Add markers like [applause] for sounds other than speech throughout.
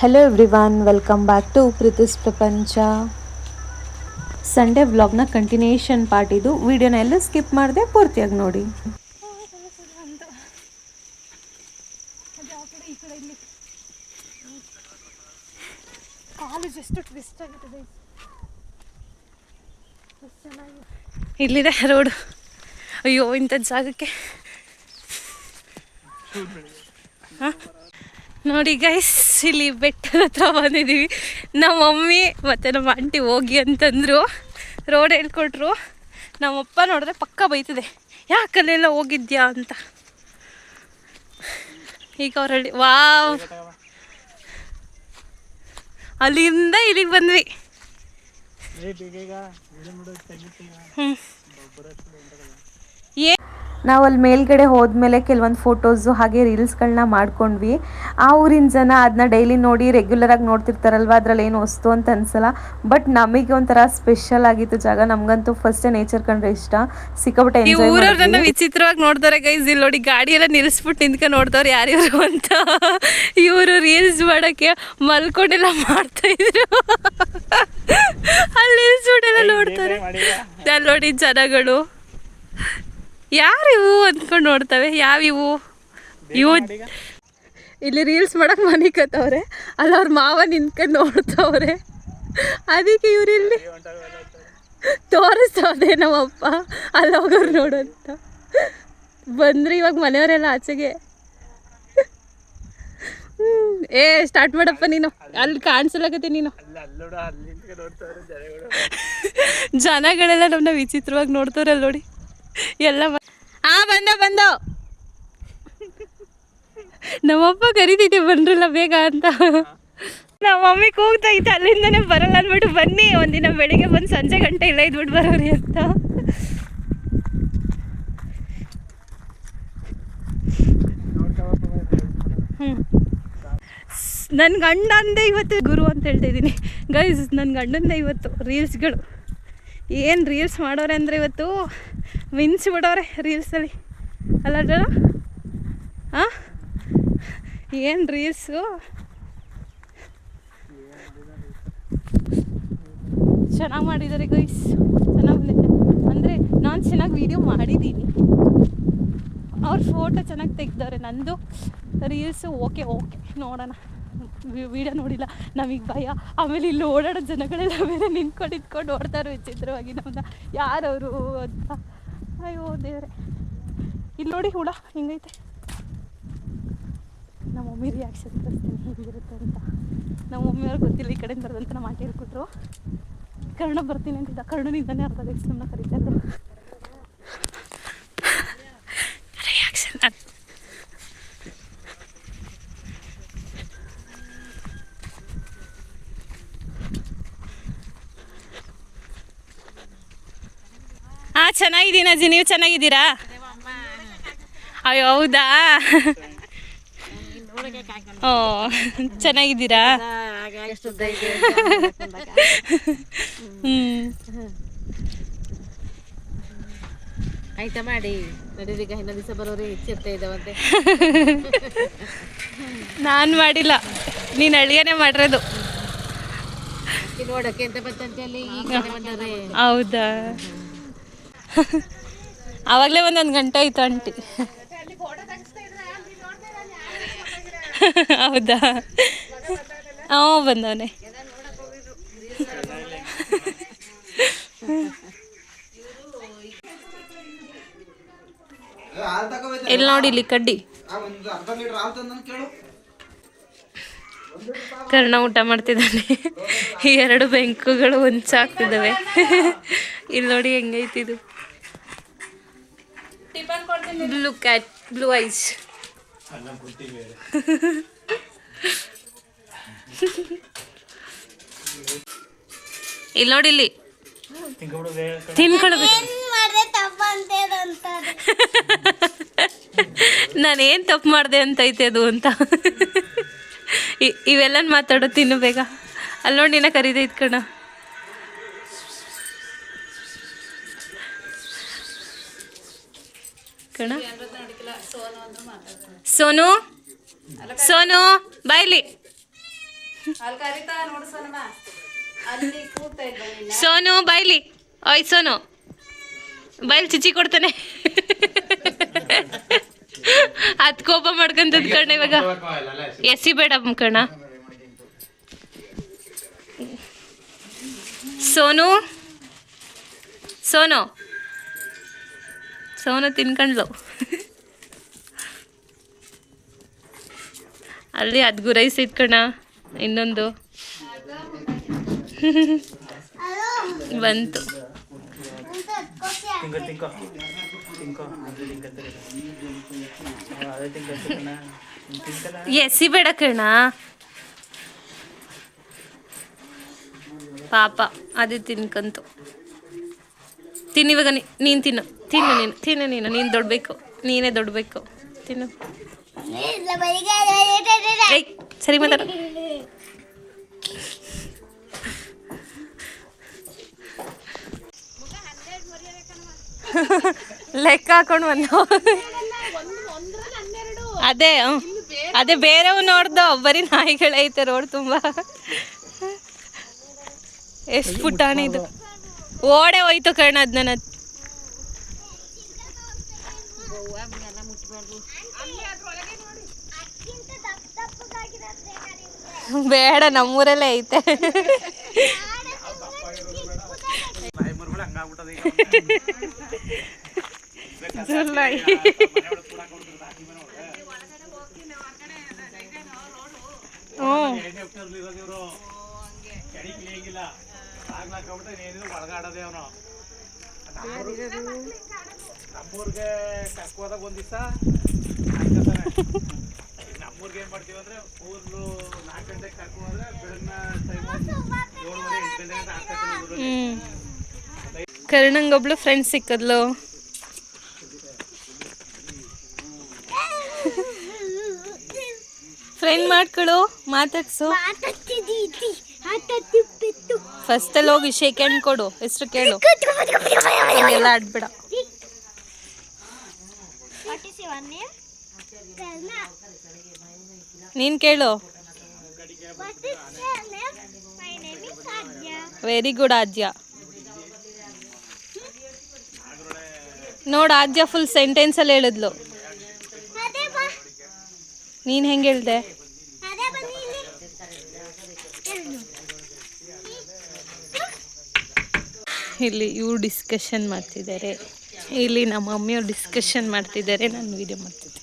Hello everyone welcome back to Preethi's Prapancha Sunday ವ್ಲಾಗ್ನ continuation part ಇದು. ವಿಡಿಯೋನ ಎಲ್ಲ ಸ್ಕಿಪ್ ಮಾಡಿದೆ ಪೂರ್ತಿಯಾಗಿ ನೋಡಿ. ಇಲ್ಲಿದೆ ರೋಡು ಅಯ್ಯೋ ಇಂಥ ಜಾಗಕ್ಕೆ. ಹ? ನೋಡಿ ಗೈಸ್ ಇಲ್ಲಿ ಬೆಟ್ಟದ ಹತ್ರ ಬಂದಿದ್ದೀವಿ. ನಮ್ಮ ಮಮ್ಮಿ ಮತ್ತು ನಮ್ಮ ಆಂಟಿ ಹೋಗಿ ಅಂತಂದರು. ರೋಡ್ ಹೇಳ್ಕೊಟ್ರು. ನಮ್ಮಪ್ಪ ನೋಡಿದ್ರೆ ಪಕ್ಕ ಬೈತದೆ. ಯಾಕಲ್ಲೆಲ್ಲ ಹೋಗಿದ್ಯಾ ಅಂತ. ಈಗ ಅವರಲ್ಲಿ ವಾವ್. ಅಲ್ಲಿಂದ ಇಲ್ಲಿಗೆ ಬಂದ್ವಿ. ಹ್ಞೂ ಏ ನಾವು ಅಲ್ಲಿ ಮೇಲ್ಗಡೆ ಹೋದ್ಮೇಲೆ ಕೆಲವೊಂದು ಫೋಟೋಸು ಹಾಗೆ ರೀಲ್ಸ್ಗಳನ್ನ ಮಾಡ್ಕೊಂಡ್ವಿ. ಆ ಊರಿನ ಜನ ಅದನ್ನ ಡೈಲಿ ನೋಡಿ ರೆಗ್ಯುಲರ್ ಆಗಿ ನೋಡ್ತಿರ್ತಾರಲ್ವ ಅದ್ರಲ್ಲಿ ಏನು ವಸ್ತು ಅಂತ ಅನ್ಸಲ್ಲ. ಬಟ್ ನಮಗೆ ಒಂಥರ ಸ್ಪೆಷಲ್ ಆಗಿತ್ತು ಜಾಗ. ನಮಗಂತೂ ಫಸ್ಟ್ ನೇಚರ್ ಕಂಡ್ರೆ ಇಷ್ಟ. ಸಿಕ್ಕಾಪಟ್ಟೆ ಊರವ್ರನ್ನ ವಿಚಿತ್ರವಾಗಿ ನೋಡ್ತಾರೆ ಗೈಸ್ ಇಲ್ಲಿ ನೋಡಿ ಗಾಡಿ ಎಲ್ಲ ನಿಲ್ಲಿಸ್ಬಿಟ್ಟು ನಿಂತ್ಕೊಂಡು ನೋಡ್ದವ್ರು ಯಾರ್ಯಾರು ಅಂತ. ಇವರು ರೀಲ್ಸ್ ಮಾಡಕ್ಕೆ ಮಲ್ಕೊಂಡೆಲ್ಲ ಮಾಡ್ತಾ ಇದ್ರು. ಅಲ್ಲಿ ನೋಡ್ತಾರೆ. ಅಲ್ಲಿ ನೋಡಿ ಜನಗಳು. ಯಾರಿವು ಅಂದ್ಕೊಂಡು ನೋಡ್ತವೆ? ಯಾವಿವು ಇವು? ಇಲ್ಲಿ ರೀಲ್ಸ್ ಮಾಡಕ್ ಮನಿಕತ್ತವ್ರೆ. ಅಲ್ಲಿ ಅವ್ರ ಮಾವ ನಿಂತ್ಕೊಂಡು ನೋಡ್ತವ್ರೆ. ಅದಕ್ಕೆ ಇವ್ರು ಇಲ್ಲಿ ತೋರಿಸ್ತವ್ರೆ ನಮ್ಮಪ್ಪ. ಅಲ್ಲಿ ಹೋಗೋರು ನೋಡಂತ. ಬಂದ್ರಿ ಇವಾಗ ಮನೆಯವರೆಲ್ಲ ಆಚೆಗೆ. ಹ್ಮ್. ಏ ಸ್ಟಾರ್ಟ್ ಮಾಡಪ್ಪ ನೀನು. ಅಲ್ಲಿ ಕಾಣಿಸಲಾಗತ್ತೆ ನೀನು. ಜನಗಳೆಲ್ಲ ನಮ್ಮನ್ನ ವಿಚಿತ್ರವಾಗಿ ನೋಡ್ತವ್ರೆ ಅಲ್ಲಿ ನೋಡಿ. ಎಲ್ಲ ಆ, ಬಂದ ಬಂದ. ನಮ್ಮಪ್ಪ ಕರಿತಿದ್ದೆ, ಬಂದ್ರಲ್ಲ ಬೇಗ ಅಂತ. ನಮ್ಮ ಮಮ್ಮಿ ಕೂಗ್ತಾ ಇತ್ತು, ಅಲ್ಲಿಂದನೇ ಬರಲ್ಲ ಅಂದ್ಬಿಟ್ಟು ಬನ್ನಿ, ಒಂದಿನ ಬೆಳಿಗ್ಗೆ ಬಂದು ಸಂಜೆ ಗಂಟೆ ಇಲ್ಲ ಇದ್ಬಿಟ್ಟು ಬರೋರಿ ಅಂತ. ನನ್ನ ಗಂಡ ಅಂದೆ ಇವತ್ತು ಗುರು ಅಂತ ಹೇಳ್ತಾ ಇದ್ದೀನಿ. ಗೈಸ್ ನನ್ನ ಗಂಡಂದೇ ಇವತ್ತು ರೀಲ್ಸ್ಗಳು ಏನು ರೀಲ್ಸ್ ಮಾಡೋರೆ ಅಂದರೆ ಇವತ್ತು ಮಿಂಚ್ ಬಿಡೋರೆ ರೀಲ್ಸಲ್ಲಿ. ಅಲ್ಲ ಹಾಂ ಏನು ರೀಲ್ಸು? ಚೆನ್ನಾಗಿ ಮಾಡಿದ್ದಾರೆ ಗೈಸ್ ಚೆನ್ನಾಗಿ ಬಂದಿದೆ ಅಂದರೆ ನಾನು ಚೆನ್ನಾಗಿ ವೀಡಿಯೋ ಮಾಡಿದ್ದೀನಿ ಅವ್ರ ಫೋಟೋ ಚೆನ್ನಾಗಿ ತೆಗ್ದವ್ರೆ ನಂದು ರೀಲ್ಸು ಓಕೆ ಓಕೆ ನೋಡೋಣ. ವಿಡಿಯೋ ನೋಡಿಲ್ಲ. ನಮಗೆ ಭಯ. ಆಮೇಲೆ ಇಲ್ಲಿ ಓಡಾಡೋ ಜನಗಳೆಲ್ಲ ಬೇರೆ ನಿಂತ್ಕೊಂಡು ನಿಂತ್ಕೊಂಡು ಓಡ್ತಾರೆ ವಿಚಿತ್ರವಾಗಿ ನಮ್ಮನ್ನ ಯಾರವರು ಅಂತ. ಅಯ್ಯೋ, ದೇವ್ರೆ. ಇಲ್ಲಿ ನೋಡಿ ಹುಳ, ಹಿಂಗೈತೆ. ನಮ್ಮ ಮಮ್ಮಿ ರಿಯಾಕ್ಷನ್ ತರಿಸ್ತೀನಿ, ಹಿಂಗಿರುತ್ತೆ ಅಂತ. ನಮ್ಮ ಮಮ್ಮಿಯವ್ರಿಗೆ ಗೊತ್ತಿಲ್ಲ, ಈ ಕಡೆಯಿಂದ ಬರೋದಂತ ನಮ್ಮ ಆಂಟಿ ಹೇಳ್ಕೊಟ್ರು. ಕರ್ಣ ಬರ್ತೀನಿ ಅಂತಿದ್ದ. ಕರ್ಣನಿಂದನೇ ಅರ್ಧ ದಿವಸ ನಮ್ಮನ್ನ ಕರೀತಾ ಇದ್ರು ಚೆನ್ನಾಗಿದ್ದೀನಿ ಅಜ್ಜಿ? ನೀವು ಚೆನ್ನಾಗಿದ್ದೀರಾ? ಅಯ್ಯೋ ಹೌದಾ? ಓ ಚೆನ್ನಾಗಿದ್ದೀರಾ? ಆಯ್ತಾ ಮಾಡಿ? ನಡೀರೀಗ ದಿವಸ ಬರೋರಿ ಹೆಚ್ಚಿರ್ತಾ ಇದ್ದಾವಂತೆ ನಾನು ಮಾಡಿಲ್ಲ. ನೀನು ಅಳಿಗೆನೆ ಮಾಡಿರೋದು. ನೋಡಕ್ಕೆ ಅಲ್ಲಿ? ಈಗ ಹೌದಾ? [laughs] ಆವಾಗಲೇ ಒಂದೊಂದು ಗಂಟೆ ಆಯ್ತು ಆಂಟಿ. [laughs] ಹೌದಾ? ಹ್ಞೂ ಬಂದವನೆ. ಇಲ್ಲಿ ನೋಡಿ ಇಲ್ಲಿ ಕಡ್ಡಿ? ಕರ್ಣ ಊಟ ಮಾಡ್ತಿದ್ದಾನೆ. ಎರಡು ಬೆಂಕುಗಳು ಹೊಂಚಾಗ್ತಿದ್ದಾವೆ [laughs] ಇಲ್ಲಿ ನೋಡಿ ಹೆಂಗೈತಿದು ಬ್ಲೂ ಕ್ಯಾಟ್ ಬ್ಲೂ ಐಸ್ ಇಲ್ಲಿ ನೋಡಿ ಇಲ್ಲಿ. ತಿನ್ಕೊಳ್ಬೇಕು. ನಾನೇನು ತಪ್ಪು ಮಾಡಿದೆ ಅಂತೈತೆ ಅದು ಅಂತ. ಇ- ಇವೆಲ್ಲ ಮಾತಾಡೋ ತಿನ್ನು ಬೇಗ. ಅಲ್ಲಿ ನೋಡಿ ನಿನ್ನ ಕಣ ಸೋನು ಸೋನು? ಬಾಯ್ಲಿ. ಸೋನು ಬಾಯ್ಲಿ. ಓಯ್ ಸೋನು. ಬಾಯ್ಲಿ ಚಿಚಿ ಕೊಡ್ತಾನೆ. ಅದ್ ಕೋಪ ಮಾಡ್ಕೊಂತದ್ ಕಣ ಇವಾಗ. ಎಸಿ ಬೇಡ ಕಣ. ಸೋನು? ಸೋನು? ಸೋನು ತಿನ್ಕೊಂಡ್ಲು. ಅಲ್ಲಿ ಅದು ಗುರೈಸ್ ಇಟ್ಕೋಣ ಇನ್ನೊಂದು. ಬಂತು. ಎಸಿ ಬೇಡ ಕಣ. ಪಾಪ ಅದು ತಿನ್ಕಂತು. ತಿನ್ನು, ಇವಾಗ ನೀ- ನೀನ್ ತಿನ್ನು. ತಿನ್ನು ನೀನು ತಿನ್ನು ನೀನು. ನೀನು ದೊಡ್ಡಬೇಕು ನೀನೇ ದೊಡ್ಡಬೇಕು ತಿನ್ನು. ಸರಿ ಮಾತಾಡ. ಲೆಕ್ಕ ಹಾಕೊಂಡು ಬಂದು? ಅದೇ. ಅದೇ ಬೇರೆವ್ ನೋಡ್ದು? ಬರೀ ನಾಯಿಗಳೈತೆ ರೋಡ್ ತುಂಬ. ಎಷ್ಟು ಪುಟಾಣಿ ಇದು. ಓಡೆ ಹೋಯ್ತು ಕರ್ಣ ಅದ್ ನನ್ನ ಬೇಡ ನಮ್ಮೂರಲ್ಲೇ ಐತೆ. ಹ್ಞೂ ಎಣ್ಣೆ ನೀನು ಒಳಗಾಡೋದೇ ಅವನು. ನಮ್ಮೂರ್ಗೆ ಕರ್ಕೊ ಹೋದಾಗ ಒಂದ್ ದಿವಸ ನಮ್ಮೂರ್ಗೆ ಏನು ಮಾಡ್ತೀವಿ ಅಂದ್ರೆ ಊರ್ಲು ನಾಲ್ಕು ಗಂಟೆಗೆ ಕರ್ಕೊ ಹೋದ್ರೆ ಬೆಳಗ್ನ ಟೈಮ್ ಏಳುವರೆ ಎಂಟು ಗಂಟೆ ಕರ್ಣಂಗೊಬ್ಳು ಫ್ರೆಂಡ್ ಸಿಕ್ಕದ್ಲು. ಫ್ರೆಂಡ್ ಮಾಡ್ಕೊಳು ಮಾತಾಡ್ಸು. ಫಸ್ಟಲ್ಲಿ ಹೋಗಿ ಶೇಕ್ ಹ್ಯಾಂಡ್ ಕೊಡು ಹೆಸರು ಕೇಳು. ಎಲ್ಲ ಆಡ್ಬೇಡ. ನೀನು ಕೇಳು. ವೆರಿ ಗುಡ್ ಆದ್ಯ ನೋಡ ಆದ್ಯ ಫುಲ್ ಸೆಂಟೆನ್ಸ್ ಅಲ್ಲಿ ಹೇಳಿದ್ಲು. ನೀನು ಹೆಂಗೆ ಹೇಳ್ದೆ? ಇಲ್ಲಿ ಇವ್ರು ಡಿಸ್ಕಷನ್ ಮಾಡ್ತಿದ್ದಾರೆ. ಇಲ್ಲಿ ನಮ್ಮ ಮಮ್ಮಿಯವ್ರು ಡಿಸ್ಕಷನ್ ಮಾಡ್ತಿದ್ದಾರೆ. ನಾನು ವಿಡಿಯೋ ಮಾಡ್ತಿದ್ದೆ.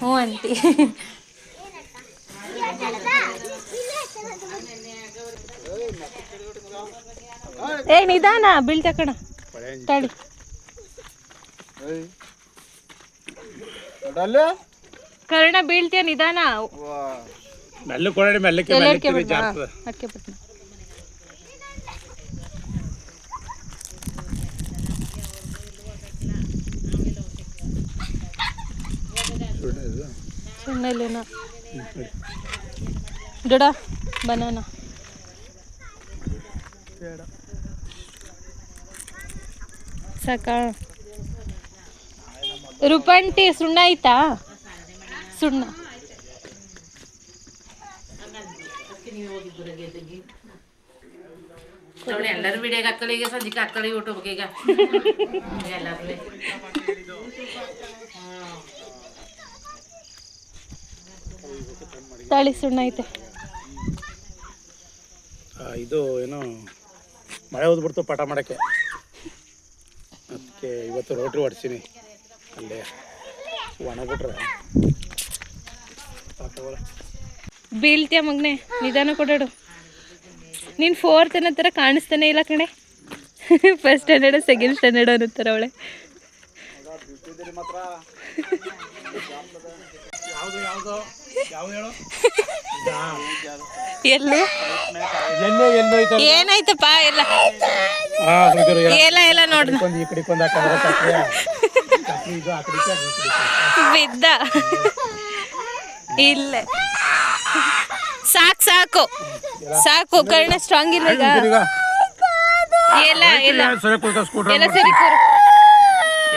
ಹ್ಞೂ ಆಂಟಿ. ಏ ನಿಧಾನ ಬೀಳ್ತ ಕಣ ತಡಿ ಕರ್ಣ ಬೀಳ್ತೀಯ ನಿಧಾನ? ಮೆಲ್ಲಕ್ಕೆ ಎಲ್ಲ ಮೆಲ್ಲಕ್ಕೆ ಬಿಡ್ನಾ? ಜಾರ್ತದೆ ಅಡ್ಕೆ ಬಿಡ್ನಾ? ಸುಣ್ಣ ಇಲ್ಲೇನ ಗಿಡ ಬನಾನ. ಸಾಕಾ? ರೂಪಾಯಿ ಸುಣ್ಣ ಐತಾ ಸುಣ್ಣ. ಅವಳು ಎಲ್ಲರೂ ವಿಡಿಯೋಗೆ ಹಾಕೊಳ್ಳಿ ಈಗ ಸಂಜೆಗೆ ಹಾಕೊಳ್ಳಿ ಯೂಟ್ಯೂಬ್ಗೆ ಈಗ. ಎಲ್ಲರೂ ತಾಳಿ ಸುಣ್ಣ ಐತೆ. ಆ, ಇದು ಏನೋ ಮಳೆ ಓದ್ಬಿಡ್ತು ಪಾಠ ಮಾಡೋಕ್ಕೆ. ಅದಕ್ಕೆ ಇವತ್ತು ರೋಟ್ರಿ ಹೊಡ್ಸೀನಿ. ಅಲ್ಲೇ ಒಣಗಿಬಿಟ್ರೆ. ಬೀಳ್ತೀಯ ಮಗ್ನೆ? ನಿಧಾನ ಕೊಡೋಡು. ನೀನು ಫೋರ್ತ್ ಅನ್ನೋ ಥರ ಕಾಣಿಸ್ತಾನೆ ಇಲ್ಲ ಕಣೆ. ಫಸ್ಟ್ ಸ್ಟ್ಯಾಂಡರ್ಡ್ ಸೆಕೆಂಡ್ ಸ್ಟ್ಯಾಂಡರ್ಡ್ ಅವಳೆ. ಯಾವುದು ಯಾವ್ದು ಹೇಳು ಎಲ್ಲಿ ಏನಾಯ್ತಪ್ಪ ಎಲ್ಲ ಎಲ್ಲ ಎಲ್ಲ ನೋಡ್. ಒಂದು ಈ ಕಡೆಗೆ ಒಂದು ಹಾಕಿದ್ರೆ ಸಕ್ರೆ ಸಕ್ರೆ ಇದು ಆ ಕಡೆಗೆ ಅದು ಈ ಬಿದ್ದ. ಇಲ್ಲೇ. ಸಾಕು ಸಾಕು. ಸಾಕು ಕರ್ಣ ಸ್ಟ್ರಾಂಗ್ ಇಲ್ಲ ಈಗ. ಎಲ್ಲ ಎಲ್ಲ. ಸರಿ ಕೂತ ಸ್ಕೂಟರ್ ಎಲ್ಲ ಸರಿ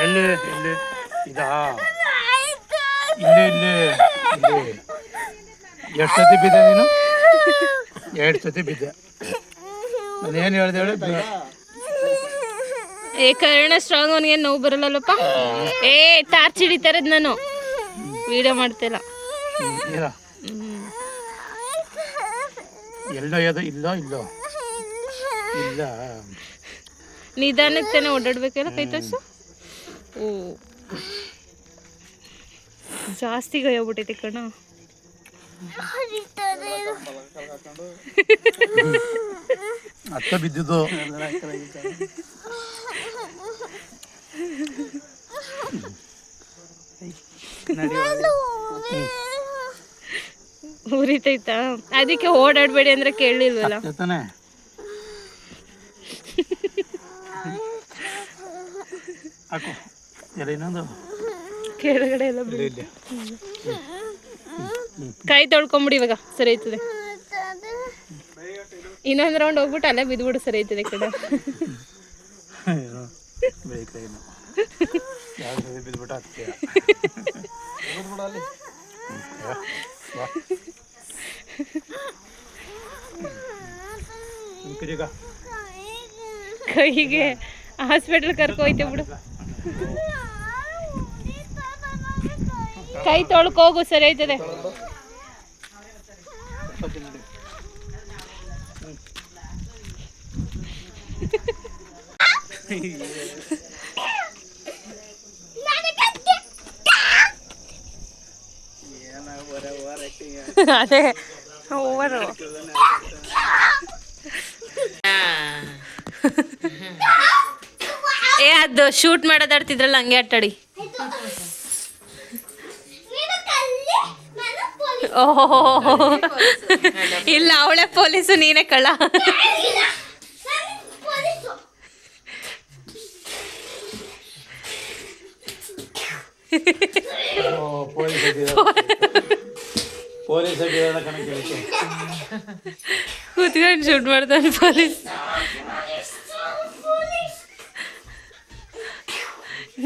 ಎಲ್ಲಿ ಎಲ್ಲಿ ಇದಾ? ಇಲ್ಲಿ ಇಲ್ಲಿ ಇಲ್ಲಿ. ಎಷ್ಟು ಸತಿ ಬಿದ್ದೆ ನೀನು? ಎರಡು ಸತಿ ಬಿದ್ದೆ. ನಾನು ಏನು ಹೇಳ್ದೆ ಹೇಳಿ? ಏ ಕರ್ಣ ಸ್ಟ್ರಾಂಗ್ ಅವನಿಗೆ ನೋವು ಬರಲ್ಲಲ್ಲಪ್ಪ? ಏ ಟಾರ್ಚ್ ಹಿಡಿತಾರದ್ ನಾನು. ವಿಡಿಯೋ ಮಾಡ್ತಿಲ್ಲ ಇಲ್ಲ ಎಲ್ಲ ಯಾವುದೋ ಇಲ್ಲ ಇಲ್ಲ. ಇಲ್ಲ. ನಿಧಾನಕ್ಕೆ ತಾನೇ ಓಡಾಡ್ಬೇಕಲ್ಲ ಕೈ ತೋರ್ಸು. ಓ. ಜಾಸ್ತಿ ಗೈ ಹೋಗ್ಬಿಟ್ಟೈತೆ ಕಣ. ಅತ್ತ ಬಿದ್ದಿದ್ದು. ಉರಿತೈತಾ? ಅದಕ್ಕೆ ಓಡಾಡ್ಬೇಡಿ ಅಂದ್ರೆ ಕೇಳಲಿಲ್ವಲ್ಲ ಇನ್ನೊಂದು. ಕೆಳಗಡೆ ಎಲ್ಲ ಕೈ ತೊಳ್ಕೊಂಬಿಡಿ ಇವಾಗ ಸರಿ ಆಯ್ತದೆ. ಇನ್ನೊಂದು ರೌಂಡ್ ಹೋಗ್ಬಿಟ್ಟು ಅಲ್ಲೇ ಬಿದ್ಬಿಡು ಸರಿ ಆಯ್ತದೆ ಕಡೆ ಬಿದ್ಬಿಟ್ಟು [laughs] ಕೈಗೆ ಹಾಸ್ಪಿಟಲ್ ಕರ್ಕೊ ಹೋಯ್ತೆ ಬಿಡು ಕೈ ತೊಳ್ಕೋಗು ಸರಿ ಆಯ್ತದೆ ಅದೇ ಓವರು ಏ ಅದು ಶೂಟ್ ಮಾಡೋದಾಡ್ತಿದ್ರಲ್ಲ ಹಂಗೆ ಆಟಾಡಿ. ಓಹೋ ಇಲ್ಲ ಅವಳೆ ಪೊಲೀಸು ನೀನೇ ಕಳ್ಳ. ಪೊಲೀಸ್ ಪೊಲೀಸ್ ಕಣಕ್ಕೆ ಕೂತ್ಕೊಂಡು ಶೂಟ್ ಮಾಡ್ತಾನೆ ಪೊಲೀಸ್.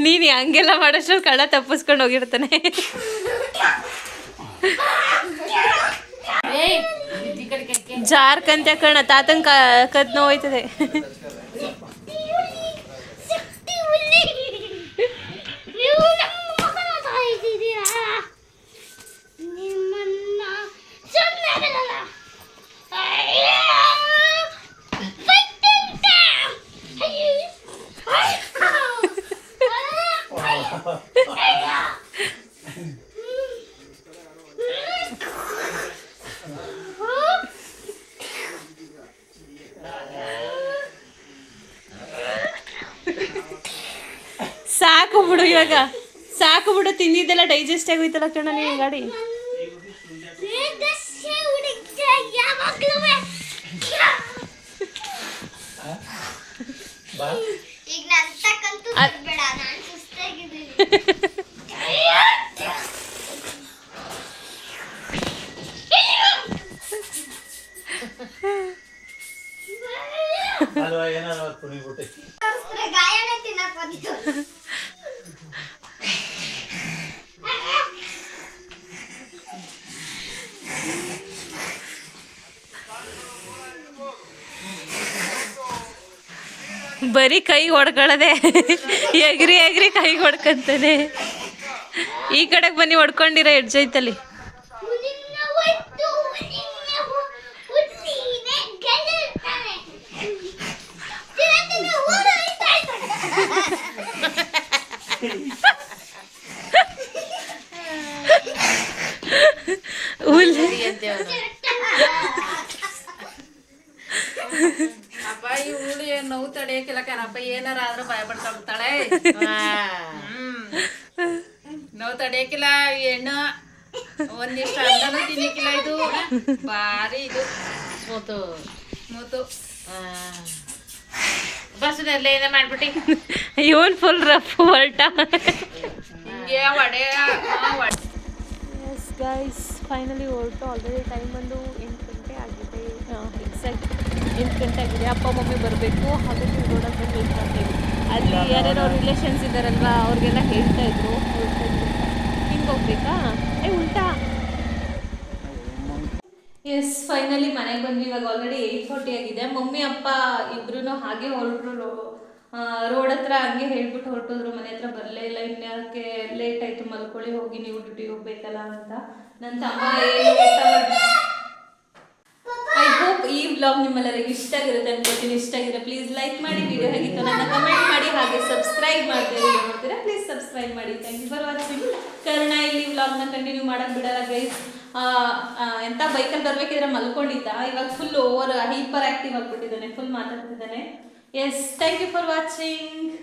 ನೀನು ಹಂಗೆಲ್ಲ ಮಾಡೋಷ್ಟು ಕಳ್ಳ ತಪ್ಪಿಸ್ಕೊಂಡು ಹೋಗಿರ್ತಾನೆ. ಜಾರ್ಕಂತ ಕಣ ತಾತನ ಕದ್ ನೋಯ್ತದೆ ನಿಮ್ಮನ್ನ ಸುಮ್ಮನೆ ಬಿಡಲ್ಲ ಸಾಕು ಬಿಡು ಇವಾಗ ಸಾಕು ಬಿಡು ತಿಂದಿದ್ದೆಲ್ಲ ಡೈಜೆಸ್ಟ್ ಆಗೋಯ್ತಲ್ಲ ಕಣ ನೀನು ಗಾಡಿ? [laughs] ಈಗ ಬರೀ ಕೈ ಹೊಡ್ಕೊಳ್ಳೋದೆ. ಎಗ್ರಿ ಎಗ್ರಿ ಕೈ ಹೊಡ್ಕೊಂತಾನೆ. ಈ ಕಡೆಗೆ ಬನ್ನಿ ಹೊಡ್ಕೊಂಡಿರೋ ಹೆಡ್ಜ್ ಐತಲ್ಲಿ. [laughs] ನೋವು ತಡೆಯಕ್ಕಿಲ್ಲ ಕಣಪ್ಪ ಏನಾರ ಆದ್ರೂ ಭಯ ಹ್ಮ್. ನೋವು ತಡೆಯಕ್ಕಿಲ್ಲ ಹೆಣ್ಣು ಒಂದಿಷ್ಟು ಅನ್ನನೂ ತಿನ್ನಕ್ಕಿಲ್ಲ ಇದು. ಭಾರಿ ಇದು. ಮೂತು. ಮೂತು. ಬಸ್ಸದಲ್ಲೇ ಏನೇ ಮಾಡ್ಬಿಟ್ಟಿ. ಇವನ್ ಫುಲ್ ರಫ್ ಹೊಲ್ಟ ಹಿಂಗೆ ಒಡೆ ಎಸ್ ಗೈಸ್ ಫೈನಲಿ ಹೊರಟು. ಆಲ್ರೆಡಿ ಟೈಮ್ ಬಂದು ಎಂಟು ಗಂಟೆ ಆಗಿದೆ. ಎಕ್ಸಾಕ್ಟ್ ಎಂಟು ಗಂಟೆ ಆಗಿದೆ. ಅಪ್ಪ, ಮಮ್ಮಿ ಬರಬೇಕು. ಹಾಗೆ ರೋಡಲ್ಲಿ ಬಂದು ವೇಟ್ ಮಾಡ್ತೀವಿ ಅಲ್ಲಿ ಯಾರ್ಯಾರೋ ರಿಲೇಷನ್ಸ್ ಇದ್ದಾರಲ್ವ, ಅವ್ರಿಗೆಲ್ಲ ಹೇಳ್ತಾ ಇದ್ರು. ಹಿಂಗೆ ಹೋಗ್ಬೇಕಾ? ಏ, ಉಲ್ಟಾ. ಎಸ್ ಫೈನಲಿ ಮನೆಗೆ ಬಂದ್ವಿ. ಇವಾಗ ಆಲ್ರೆಡಿ ಏಯ್ಟ್ ಫೋರ್ಟಿ ಆಗಿದೆ. ಮಮ್ಮಿ, ಅಪ್ಪ ಇಬ್ರು ಹಾಗೆ ಹೊರಟ್ರು ರೋಡ್ ಹತ್ರ ಹಂಗೆ ಹೇಳ್ಬಿಟ್ಟು ಹೊರಟೋದ್ರು. ಮನೆ ಹತ್ರ ಬರಲೇ ಇಲ್ಲ. ಇನ್ಯಾಕೆ ಲೇಟ್ ಆಯಿತು ಮಲ್ಕೊಳ್ಳಿ, ಹೋಗಿ ನೀವು ಡ್ಯೂಟಿ ಹೋಗ್ಬೇಕಲ್ಲ ಅಂತ. ನನ್ನ ತಮ್ಮ ಏನು ಈ ಬ್ಲಾಗ್ ನಿಮ್ಮೆಲ್ಲರಿಗೂ ಇಷ್ಟ ಆಗಿರುತ್ತೆ ಅನ್ಕೋತೀನಿ. ಇಷ್ಟ ಆಗಿದ್ರೆ ಪ್ಲೀಸ್ ಲೈಕ್ ಮಾಡಿ ವಿಡಿಯೋ ಹೇಗಿತ್ತು ನನ್ನ ಕಮೆಂಟ್ ಮಾಡಿ, ಹಾಗೆ ಸಬ್ಸ್ಕ್ರೈಬ್ ಮಾಡ್ತೀರಿ ನೋಡ್ತೀರಾ? ಪ್ಲೀಸ್ ಸಬ್ಸ್ಕ್ರೈಬ್ ಮಾಡಿ. Thank you for watching Karna ಇಲ್ಲಿ ವ್ಲಾಗ್ನ ಕಂಟಿನ್ಯೂ ಮಾಡೋಕ್ಕೆ ಬಿಡಲ್ಲ ಗೈಸ್ ಎಂತ ಬೈಕಲ್ಲಿ ಬರಬೇಕಿದ್ರೆ ಮಲ್ಕೊಂಡಿದ್ದ. ಇವಾಗ ಫುಲ್ ಓವರ್ ಹೈಪರ್ ಆಕ್ಟಿವ್ ಆಗಿಬಿಟ್ಟಿದ್ದಾನೆ. Full ಮಾತಾಡ್ತಿದ್ದಾನೆ. Yes thank you for watching